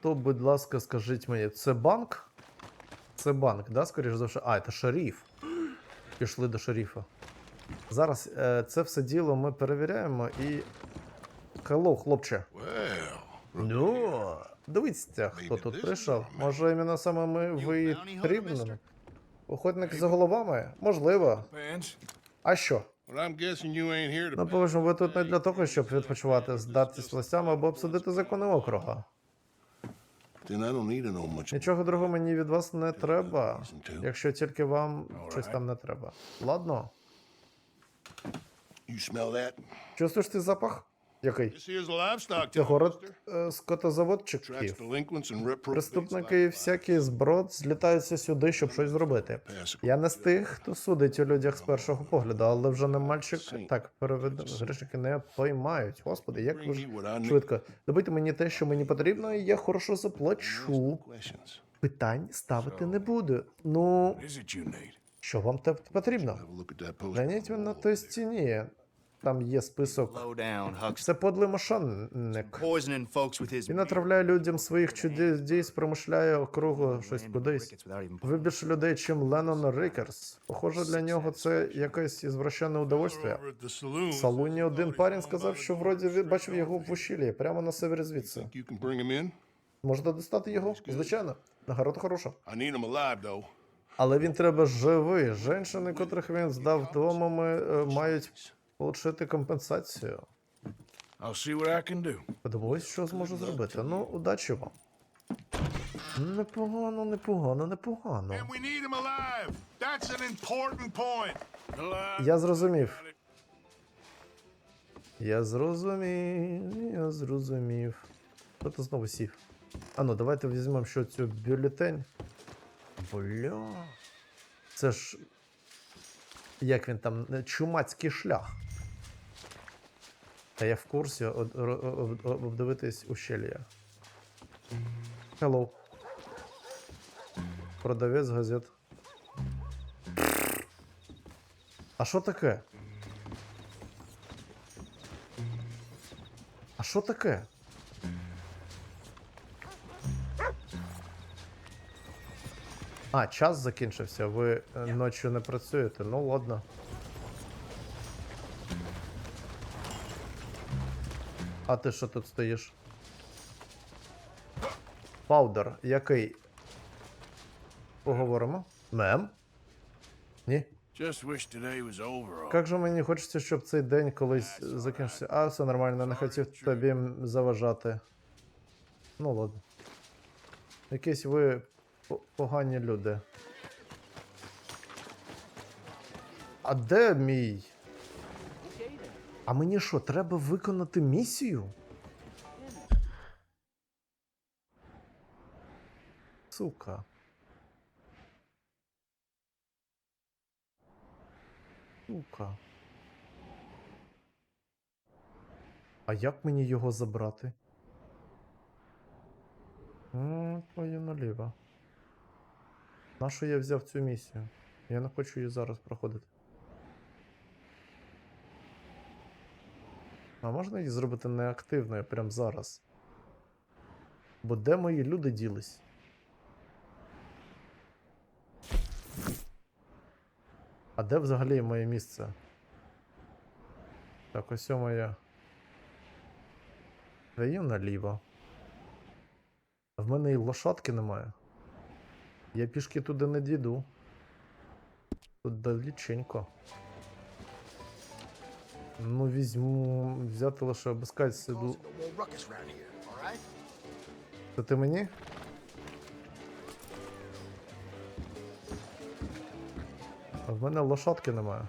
то, будь ласка, скажіть мені, це банк? Це банк, да, скоріш за все. А, це шериф. Пішли до шерифа. Зараз е, це все діло ми перевіряємо і. Хеллоу, хлопче. Ну, дивіться, хто тут прийшов. Може, іменно саме ми ви і потрібні? Охотник за головами? Можливо. А що? Ну, поважно, ви тут не для того, щоб відпочивати, здатись властям або обсудити закони округа. Then I don't need to know much. Нічого другого мені від вас не треба, якщо тільки вам щось там не треба. Ладно. Чувствуєш ти запах? Який? Це город е, скотозаводчиків. Преступники і всякі зброд злітаються сюди, щоб щось зробити. Я не з тих, хто судить у людях з першого погляду, але вже не мальчик. Так, переведу. Грішники не поймають. Господи, як ви ж швидко. Добити мені те, що мені потрібно, і я хорошо заплачу. Питань ставити не буду. Ну, що вам потрібно? Гляніть на той стіні. Там є список. Це подлий мошенник. Він отравляє людям своїх чудес, промишляє округу щось кудись. Ви більше людей, чим Леннон Рикерс. Похоже, для нього це якесь ізвращене удовольствие. В салоні один парень сказав, що вроді він бачив його в ущілі, прямо на севері звідси. Можете достати його? Звичайно. Нагорода хороша. Але він треба живий. Женщини, котрих він здав домами, е, мають отримати компенсацію. I'll see what I can do. Подивись, що зможу зробити. Ну, удачі вам. Непогано, непогано, непогано. And we need him alive. That's an important point. Alive. Я зрозумів. Я зрозумів, я зрозумів. Хто то знову сів? А ну, давайте візьмемо що цю бюлетень. Бля. Це ж. Як він там? Чумацький шлях. Та я в курсі обдивитись ущелья. Hello. Продавець газет. А що таке? А що таке? А, час закінчився. Ви е, ночі не працюєте. Ну ладно. А ти що тут стоїш? Паудер, який? Поговоримо? Мем? Ні? Як же мені хочеться, щоб цей день колись закінчився. А, все нормально, не хотів тобі заважати. Ну ладно. Якісь ви погані люди. А де мій? А мені що, треба виконати місію? Сука. Сука. А як мені його забрати? Твою наліво. Нащо я взяв цю місію? Я не хочу її зараз проходити. А можна її зробити неактивною прямо зараз? Бо де мої люди ділись? А де взагалі моє місце? Так, ось моє. Даю наліво. В мене і лошадки немає. Я пішки туди не дійду. Тут далеченько. Ну, візьму. Взяти лише right? Це ти мені? А в мене лошадки немає.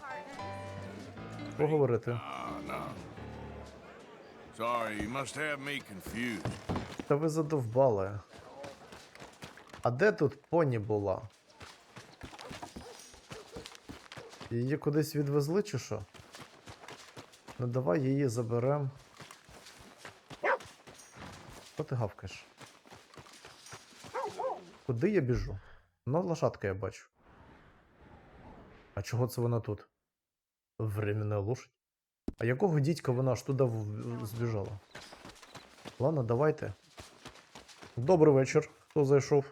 Поговорити. Ah. Sorry, you must have me confused. Та ви задовбали. А де тут поні була? Її кудись відвезли чи що? Ну давай її заберем. Що ти гавкаєш? Куди я біжу? Ну, лошадка я бачу. А чого це вона тут? Временна лошадь? А якого дідька вона аж туди збіжала? Ладно, давайте. Добрий вечір, хто зайшов.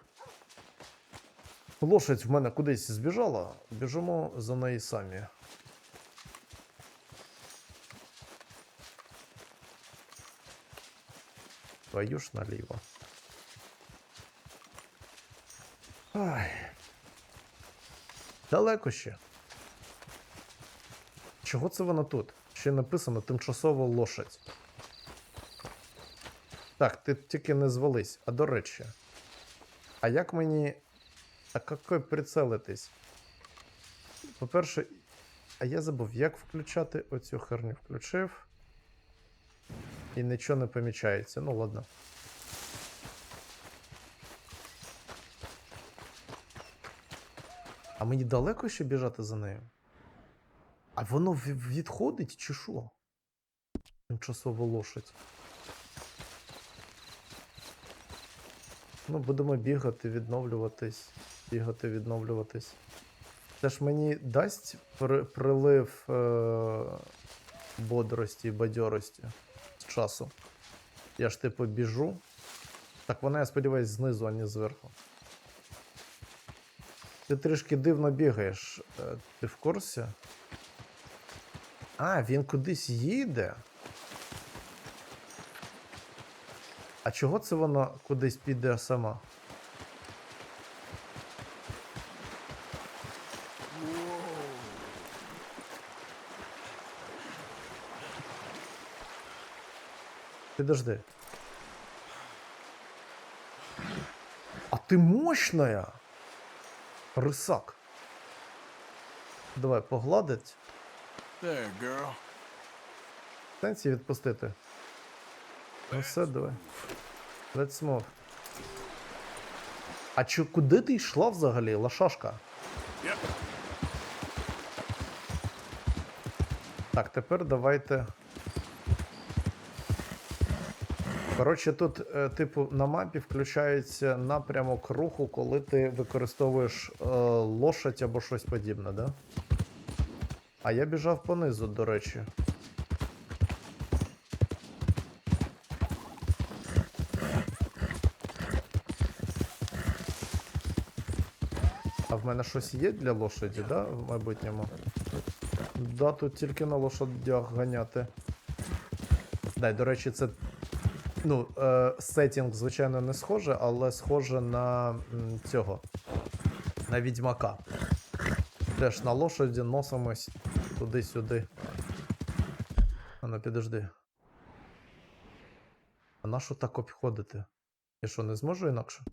Лошадь в мене кудись збіжала. Біжимо за неї самі. Твою ж наліво. Ай. Далеко ще. Чого це вона тут? Ще написано тимчасово лошадь. Так, ти тільки не звались. А до речі. А як мені. А какой прицелитись? По-перше, а я забув, як включати оцю херню. Включив. І нічого не помічається. Ну ладно. А мені далеко ще біжати за нею? А воно відходить чи що? Тимчасово лошадь. Ну, будемо бігати, відновлюватись. Бігати, відновлюватись. Це ж мені дасть при- прилив е- бодрості і бадьорості часу. Я ж типу біжу. Так вона, я сподіваюсь, знизу, а не зверху. Ти трішки дивно бігаєш. Е, Ти в курсі? А, він кудись їде. А чого це воно кудись піде сама? Подожди. А ты мощная! Рисак. Давай погладить. There, girl. Сенсі відпустити. Ну все, давай. Let's move. А чо, куди ти йшла взагалі, лошашка? Yep. Так, тепер давайте. Коротше, тут, е, типу, на мапі включається напрямок руху, коли ти використовуєш е, лошадь або щось подібне, да? А я біжав понизу, до речі. А в мене щось є для лошаді, да, в майбутньому? Да, тут тільки на лошадях ганяти. Да, й, до речі, це. Ну, е, сетінг, звичайно, не схоже, але схоже на м, цього. На відьмака. Теж на лошаді носимось туди-сюди. А ну підожди. А на що так обходити? Я що, не зможу інакше?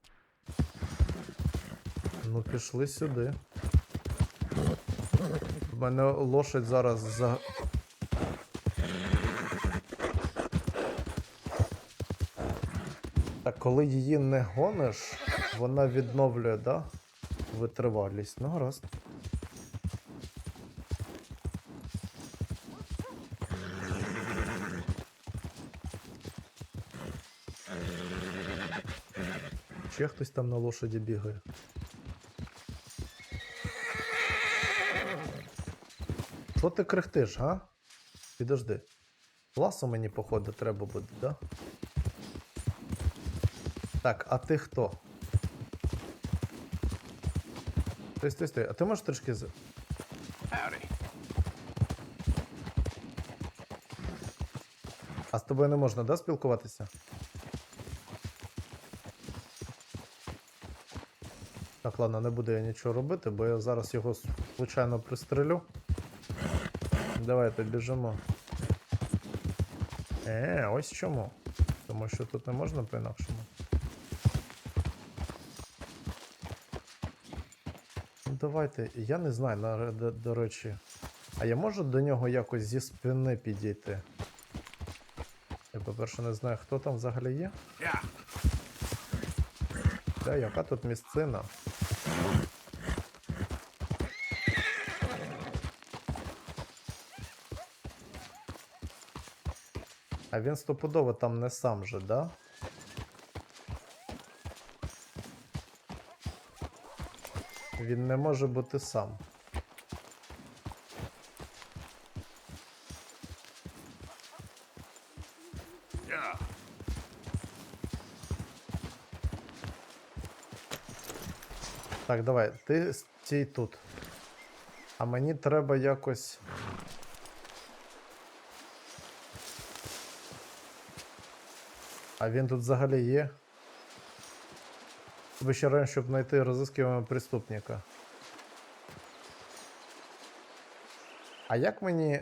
Ну, пішли сюди. В мене лошадь зараз за. Так, коли її не гониш, вона відновлює, да? Витривалість. Ну, гаразд. Ще хтось там на лошаді бігає. Що ти крехтиш, га? Підожди. Ласо мені, походу, треба буде, да? Так, а ти хто? Стой, стой, стой. А ти можеш трішки з. А з тобою не можна, да, спілкуватися? Так, ладно, не буду я нічого робити, бо я зараз його случайно пристрелю. Давайте біжимо. Е, ось чому. Тому що тут не можна по-інакшому. Ну давайте, я не знаю, на, до, до речі. А я можу до нього якось зі спини підійти? Я, по-перше, не знаю, хто там взагалі є. Та яка тут місцина? А він стопудово там не сам же, да? Він не може бути сам. Так, давай, ти стій тут. А мені треба якось. А він тут взагалі є. Тобі ще раніше, щоб знайти розыскиваемого преступника. А як мені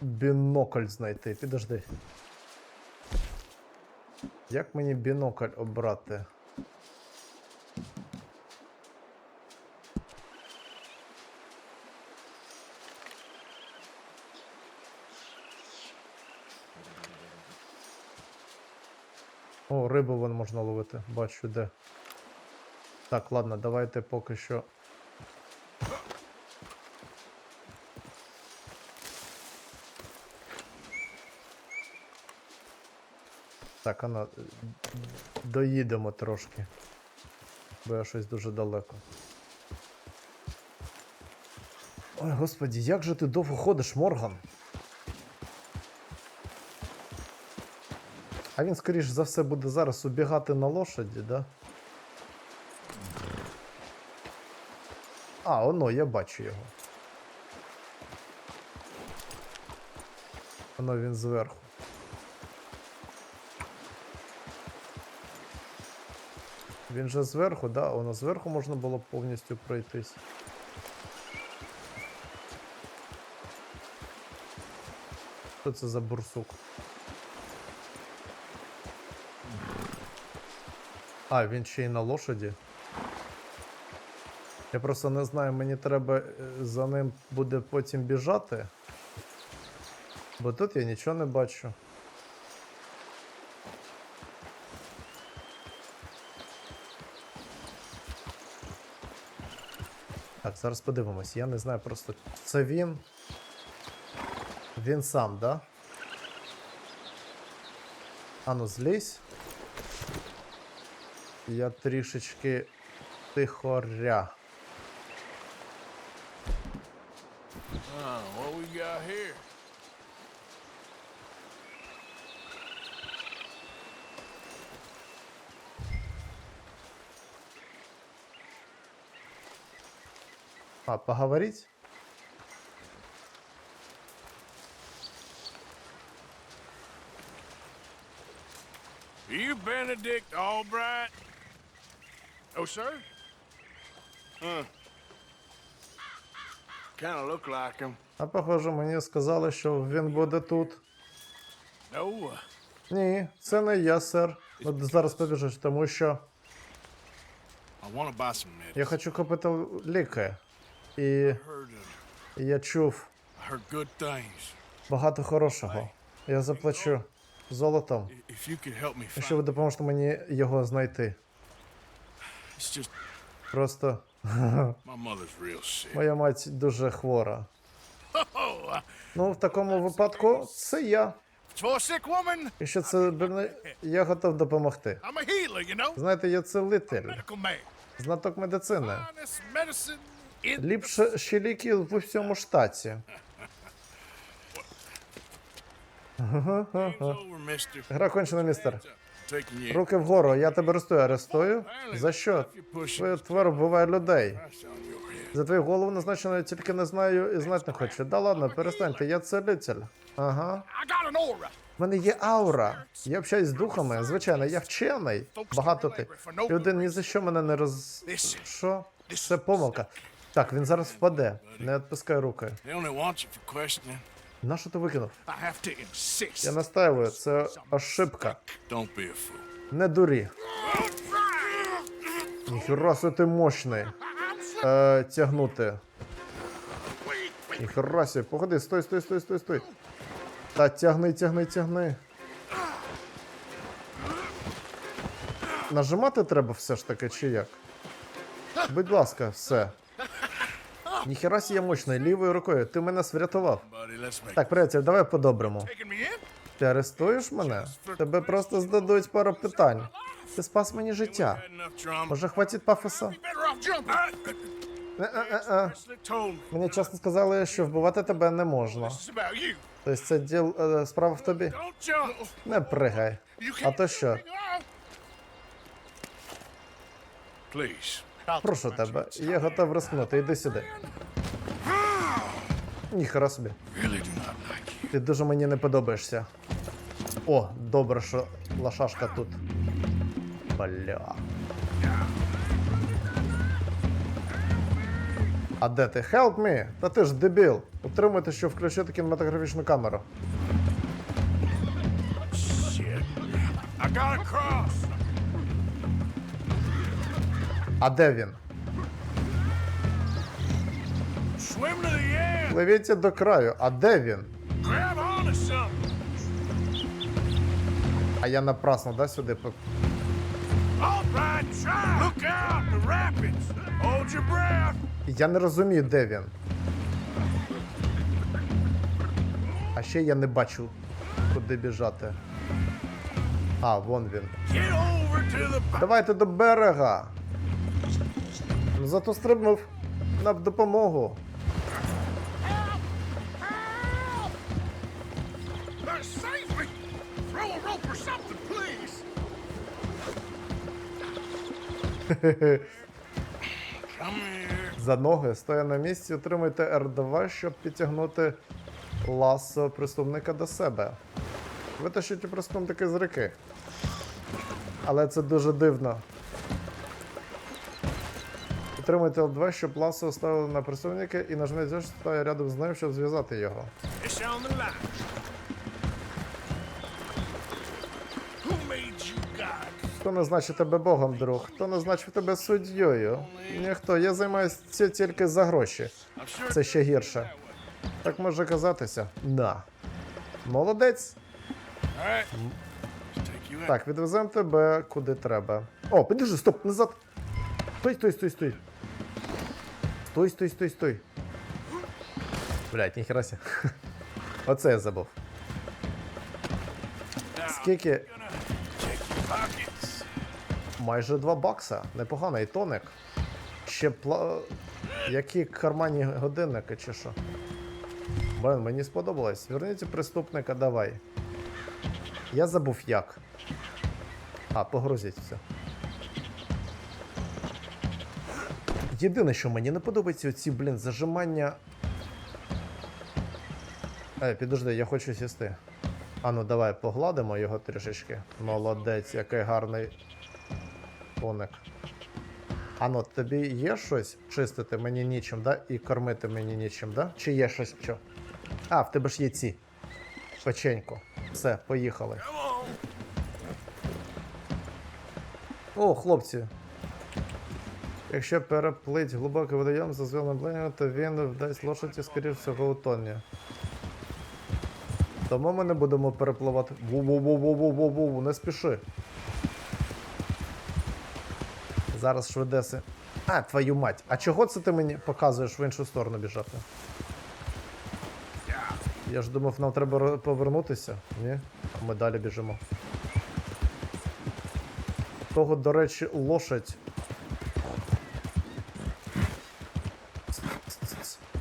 бінокль знайти? Підожди. Як мені бінокль обрати? О, рибу вон можна ловити, бачу де. Так, ладно, давайте поки що. Так, ано, е, доїдемо трошки. Бо я щось дуже далеко. Ой, господі, як же ти довго ходиш, Морган? А він, скоріш за все, буде зараз убігати на лошаді, да? А, воно, я бачу його. Воно він зверху. Він же зверху, да? Воно зверху можна було повністю пройтись. Що це за бурсук? А, він ще й на лошаді. Я просто не знаю, мені треба е, за ним буде потім біжати. Бо тут я нічого не бачу. Так, зараз подивимось. Я не знаю просто. Це він. Він сам, да? Ану, злізь. Я трішечки тихоря. Oh, what we got here? А, поговорить? You Benedict Albright? Oh, sir? Kind of look Like. А похоже, мені сказали, що він буде тут. No, Ні, це не я, сер. От зараз побіжиш, тому що я хочу купити ліки. І я чув багато хорошого. Я заплачу золотом, якщо ви допоможете мені його знайти. Просто моя мать дуже хвора. Ну, в такому випадку це я. Woman. Якщо це я готов допомогти. Знаєте, я целитель, знаток медицини. Ліпше ще ліки в усьому штаті. Гра кончена, містер. Руки вгору, я тебе арестую. Арестую? За що? Твоє твор вбиває людей. За твою голову назначено, я тільки не знаю і знати не хочу. Да ладно, перестаньте, я целитель. Ага. В мене є аура. Я общаюсь з духами. Звичайно, я вчений. Багато ти. Люди ні за що мене не роз. Що? Це помилка. Так, він зараз впаде. Не відпускай руки. На що ти викинув? Я настаюю, це ошибка. Не дурі. Ніхера си ти мощний. Е, тягнути. Ніхера сі, походи, стой, стой, стой, стой, стой. Та тягни, тягни, тягни. Нажимати треба все ж таки, чи як? Будь ласка, все. Ніхера я мощний, лівою рукою. Ти мене врятував. Так, приятель, давай по-доброму. Ти арестуєш мене? Тебе просто здадуть пару питань. Ти спас мені життя. Може, хватить пафоса? Е-е-е. Мені чесно сказали, що вбивати тебе не можна. Тобто це діл е, справа в тобі? Не пригай. А то що? Прошу тебе, я готов рискнути, іди сюди. Ніхера собі. Ти дуже мені не подобаєшся. О, добре, що лошашка тут. Бля. А де ти? Help me! Та ти ж дебіл! Утримуйте, щоб включити кінематографічну камеру. А де він? Пливіться до краю. А де він? А я напрасно, да, сюди по. Я не розумію, де він. А ще я не бачу, куди біжати. А, вон він. Давайте до берега. Ну зато стрибнув на допомогу. За ноги, стоя на місці, утримуйте R2, щоб підтягнути ласо преступника до себе. Витащіть преступника з реки. Але це дуже дивно. Утримуйте L2, щоб ласо оставили на преступника і нажміть що стоїть рядом з ним, щоб зв'язати його. Хто назначив тебе Богом, друг? Хто назначив тебе суддєю? Ніхто, я займаюся тільки за гроші. Це ще гірше. Так може казатися. На. Молодець. Так, відвеземо тебе куди треба. О, підожди, стоп, назад. Стой, стой, стой, стой. Стой, стой, стой, стой. Блять, ніхера ся. Оце я забув. Скільки? Майже 2 бакса. Непоганий тоник. Ще пла. Які карманні годинники чи що? Блин, мені сподобалось. Верніть преступника, давай. Я забув як. А, погрузіть все. Єдине, що мені не подобається оці, блін, зажимання. Ей, підожди, я хочу сісти. А ну давай погладимо його трішечки. Молодець, який гарний тоник. Ано, тобі є щось чистити мені нічим, да? І кормити мені нічим, да? Чи є щось що? А, в тебе ж є ці. Печенько. Все, поїхали. О, хлопці. Якщо переплить глибокий водойом за зв'язаним бленням, то він вдасть лошаді, скоріш всього, у. Тому ми не будемо перепливати. Ву-ву-ву-ву-ву-ву-ву, не спіши. Зараз швидеси. А, твою мать. А чого це ти мені показуєш в іншу сторону біжати? Я ж думав, нам треба повернутися. Ні? А ми далі біжимо. Того, до речі, лошадь.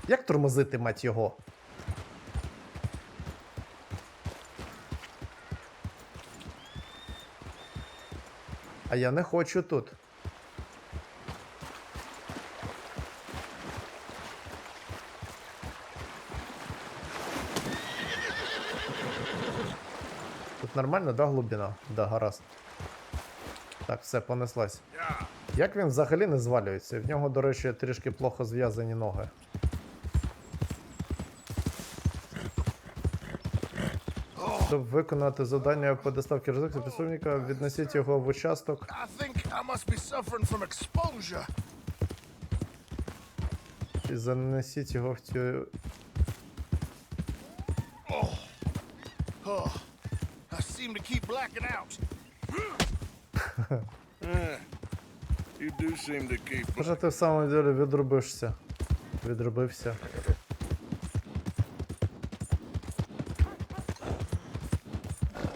Як тормозити, мать його? А я не хочу тут. Нормально, да, глибина? Да, гаразд. Так, все, понеслась. Як він взагалі не звалюється? В нього, до речі, трішки плохо зв'язані ноги. Щоб виконати завдання по доставці ризику підсумника, віднесіть його в участок. І занесіть його в цю. Oh, I seem to keep blacking out. you do seem to keep. Може, ти в самому ділі відробишся. Відробився.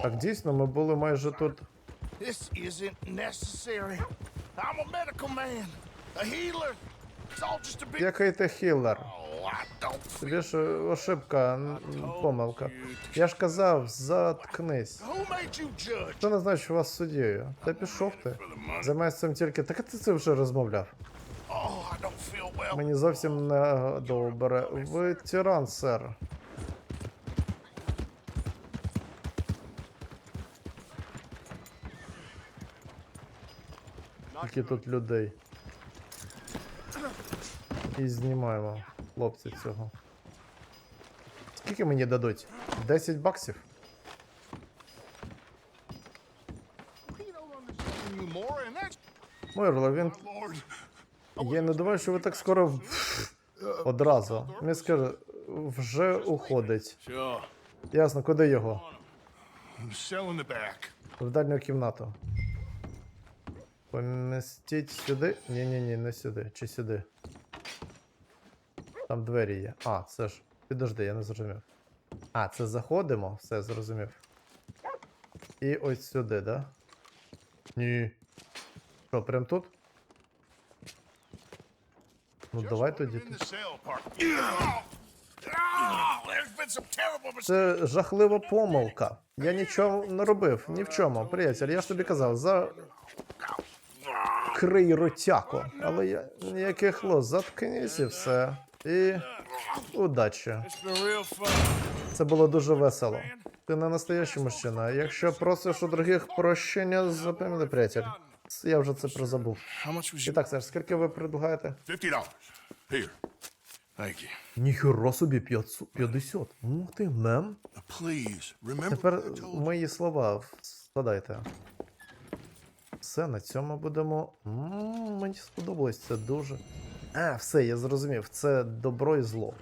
Так, дійсно, ми були майже тут. This isn't necessary. I'm a medical man, a healer. It's all just a big. Який ти хілер? Oh. Тобі ж ошибка, н- помилка. Я ж казав, заткнись. Хто що вас суддєю? Та пішов ти. Займаєшся цим тільки. Так ти це вже розмовляв. well. Мені зовсім не добре. Ви тиран, сер. Скільки тут людей. І знімаємо хлопці цього. Скільки мені дадуть? 10 баксів? You more, Мирло, він. Я не думаю, що ви так скоро одразу. Він скаже, вже уходить. Ясно, куди його? В дальню кімнату. Помістіть сюди? Ні, ні, ні, не сюди. Чи сюди? Там двері є. А, це ж. Підожди, я не зрозумів. А, це заходимо, все зрозумів. І ось сюди, да? Ні. Що, прям тут? Ну давай тоді. Oh. Це жахлива помилка. Я нічого не робив, ні в чому. Приятель, я ж тобі казав, за. Крий ротяко. Але я ніяких лос, заткнись і все. І. Удачі. Це було дуже весело. Ти не настоящий мужчина. Якщо просиш у других прощення, запевни, приятель. Я вже це прозабув. І так, Саш, скільки ви предлагаєте? Ніхера собі 500, 50. Ух ти, мем. Тепер мої слова складайте. Все, на цьому будемо. Мені сподобалось це дуже. А, все, я зрозумів. Це добро і зло.